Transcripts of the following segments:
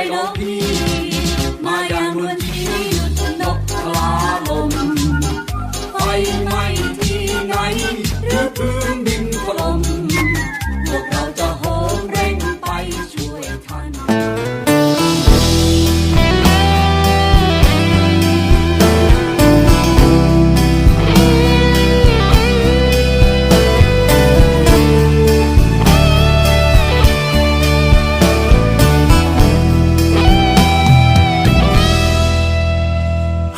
wait on me.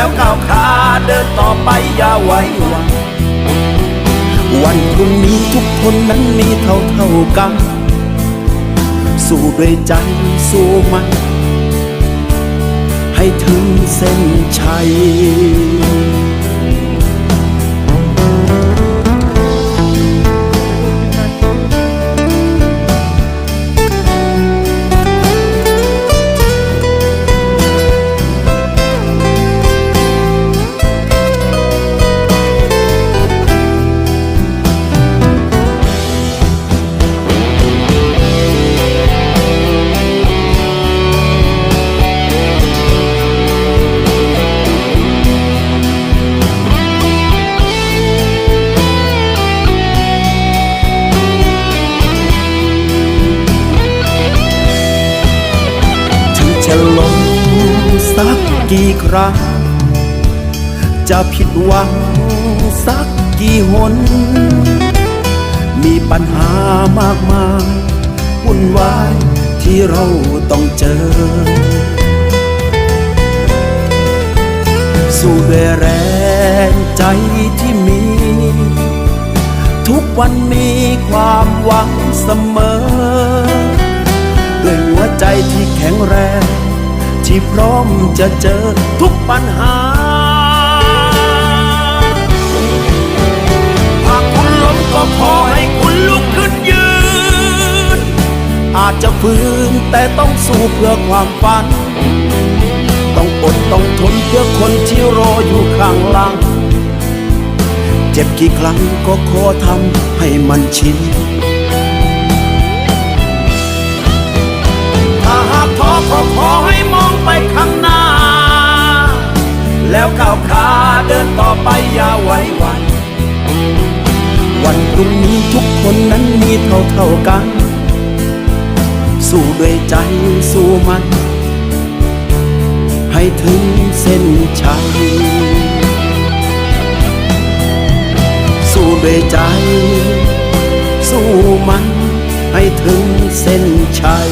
แล้วก้าวขาเดินต่อไปอย่าไว้หวังวันพรุ่งนี้ทุกคนนั้นมีเท่าเท่ากัน สู้ด้วยใจสู้มัน ให้ถึงเส้นชัย สักกี่ครั้ง จะผิดหวังสักกี่หน มีปัญหามากมายวุ่นวายที่เราต้องเจอ สู้ด้วยแรงใจที่มี ทุกวันมีความหวังเสมอ ด้วยหัวใจที่แข็งแรง ที่พร้อมจะเจอทุกปัญหา หากคุณล้มก็ขอให้คุณลุกขึ้นยืน อาจจะฝืนแต่ต้องสู้เพื่อความฝัน ต้องอดต้องทนเพื่อคนที่รออยู่ข้างหลัง เจ็บกี่ครั้งก็ขอทำให้มันชิน ไปอย่าไว้วัน วันพรุ่งนี้ทุกคนนั้นมีเท่าเท่ากัน สู้ด้วยใจสู้มัน ให้ถึงเส้นชัย สู้ด้วยใจ สู้มันให้ถึงเส้นชัย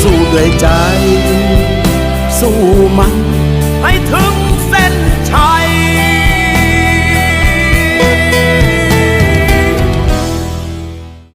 สู้ด้วยใจ สู้มันให้ถึง